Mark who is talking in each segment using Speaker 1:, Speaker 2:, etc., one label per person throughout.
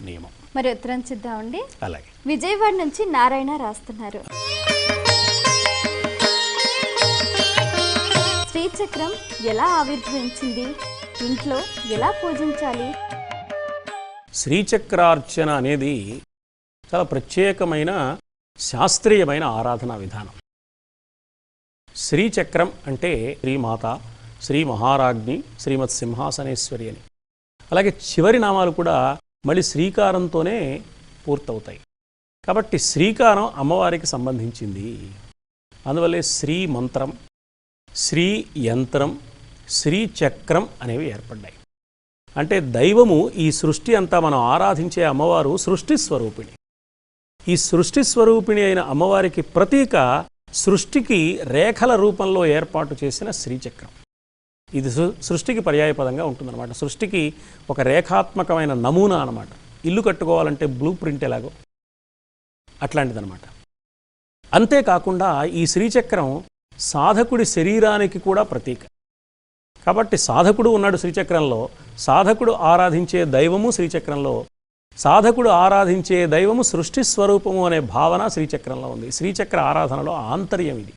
Speaker 1: నియమం.
Speaker 2: మరి ఉత్తరం చూద్దామండి
Speaker 1: అలాగే.
Speaker 2: విజయవాడ నుంచి నారాయణ రాస్తున్నారు. శ్రీచక్రం ఎలా ఆవిర్భవించింది? ఇంట్లో ఎలా పూజించాలి?
Speaker 1: శ్రీచక్రార్చన అనేది చాలా ప్రత్యేకమైన శాస్త్రీయమైన ఆరాధనా విధానం. శ్రీచక్రం అంటే శ్రీమాత శ్రీ మహారాజ్ఞి శ్రీమత్ సింహాసనేశ్వరి అని. అలాగే చివరి నామాలు కూడా మళ్ళీ శ్రీకారంతోనే పూర్తవుతాయి. కాబట్టి శ్రీకారం అమ్మవారికి సంబంధించింది. అందువల్లే శ్రీ మంత్రం శ్రీ యంత్రం శ్రీచక్రం అనేవి ఏర్పడ్డాయి. అంటే దైవము ఈ సృష్టి అంతా మనం ఆరాధించే అమ్మవారు సృష్టి స్వరూపిణి. ఈ సృష్టి స్వరూపిణి అయిన అమ్మవారికి ప్రతీక సృష్టికి రేఖల రూపంలో ఏర్పాటు చేసిన శ్రీచక్రం ఇది సృష్టికి పర్యాయపదంగా ఉంటుందన్నమాట. సృష్టికి ఒక రేఖాత్మకమైన నమూనా అనమాట ఇల్లు కట్టుకోవాలంటే బ్లూ ప్రింట్ ఎలాగో. అట్లాంటిదన్నమాట. అంతేకాకుండా ఈ శ్రీచక్రం సాధకుడి శరీరానికి కూడా ప్రతీక. కాబట్టి సాధకుడు ఉన్నాడు శ్రీచక్రంలో సాధకుడు ఆరాధించే దైవము శ్రీచక్రంలో సాధకుడు ఆరాధించే దైవము సృష్టి స్వరూపము అనే భావన శ్రీచక్రంలో ఉంది. శ్రీచక్ర ఆరాధనలో ఆంతర్యం ఇది.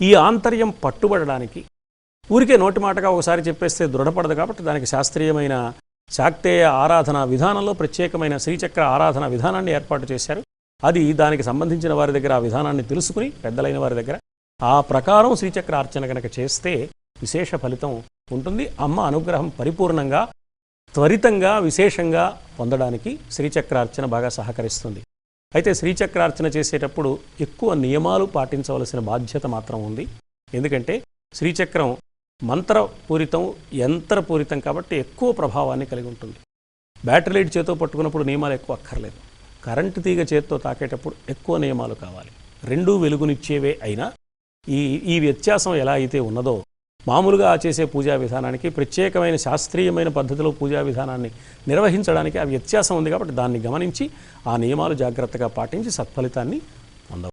Speaker 1: ఈ ఆంతర్యం పట్టుబడడానికి ఊరికే నోటి మాటగా ఒకసారి చెప్పేస్తే దృఢపడదు కాబట్టి దానికి శాస్త్రీయమైన శాక్తేయ ఆరాధన విధానంలో ప్రత్యేకమైన శ్రీచక్ర ఆరాధన విధానాన్ని ఏర్పాటు చేశారు. అది దానికి సంబంధించిన వారి దగ్గర ఆ విధానాన్ని తెలుసుకుని పెద్దలైన వారి దగ్గర ఆ ప్రకారం శ్రీచక్ర అర్చన కనుక చేస్తే విశేష ఫలితం ఉంటుంది. అమ్మ అనుగ్రహం పరిపూర్ణంగా త్వరితంగా విశేషంగా పొందడానికి శ్రీచక్రార్చన బాగా సహకరిస్తుంది. అయితే శ్రీచక్రార్చన చేసేటప్పుడు ఎక్కువ నియమాలు పాటించవలసిన బాధ్యత మాత్రం ఉంది. ఎందుకంటే శ్రీచక్రం మంత్రపూరితం యంత్రపూరితం కాబట్టి ఎక్కువ ప్రభావాన్ని కలిగి ఉంటుంది. బ్యాటరీ లైట్ చేతితో పట్టుకున్నప్పుడు నియమాలు ఎక్కువ అక్కర్లేదు. కరెంటు తీగ చేత్తో తాకేటప్పుడు ఎక్కువ నియమాలు కావాలి. రెండూ వెలుగునిచ్చేవే అయినా ఈ ఈ వ్యత్యాసం ఎలా అయితే ఉన్నదో మామూలుగా చేసే పూజా విధానానికి ప్రత్యేకమైన శాస్త్రీయమైన పద్ధతిలో పూజా విధానాన్ని నిర్వహించడానికి ఆ వ్యత్యాసం ఉంది కాబట్టి దాన్ని గమనించి ఆ నియమాలు జాగ్రత్తగా పాటించి సత్ఫలితాన్ని